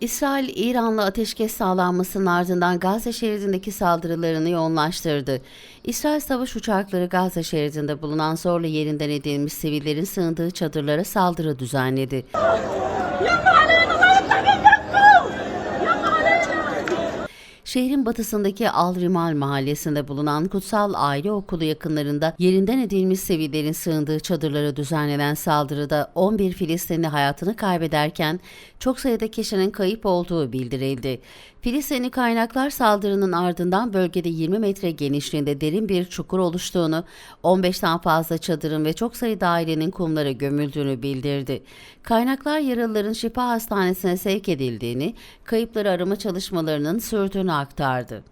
İsrail, İran'la ateşkes sağlanmasının ardından Gazze şeridindeki saldırılarını yoğunlaştırdı. İsrail savaş uçakları Gazze şeridinde bulunan zorla yerinden edilmiş sivillerin sığındığı çadırlara saldırı düzenledi. Şehrin batısındaki Al Rimal mahallesinde bulunan Kutsal Aile Okulu yakınlarında yerinden edilmiş sivillerin sığındığı çadırlara düzenlenen saldırıda 11 Filistinli hayatını kaybederken çok sayıda kişinin kayıp olduğu bildirildi. Filistinli kaynaklar saldırının ardından bölgede 20 metre genişliğinde derin bir çukur oluştuğunu, 15'ten fazla çadırın ve çok sayıda ailenin kumlara gömüldüğünü bildirdi. Kaynaklar yaralıların şifa hastanesine sevk edildiğini, kayıpları arama çalışmalarının sürdüğünü aktardı.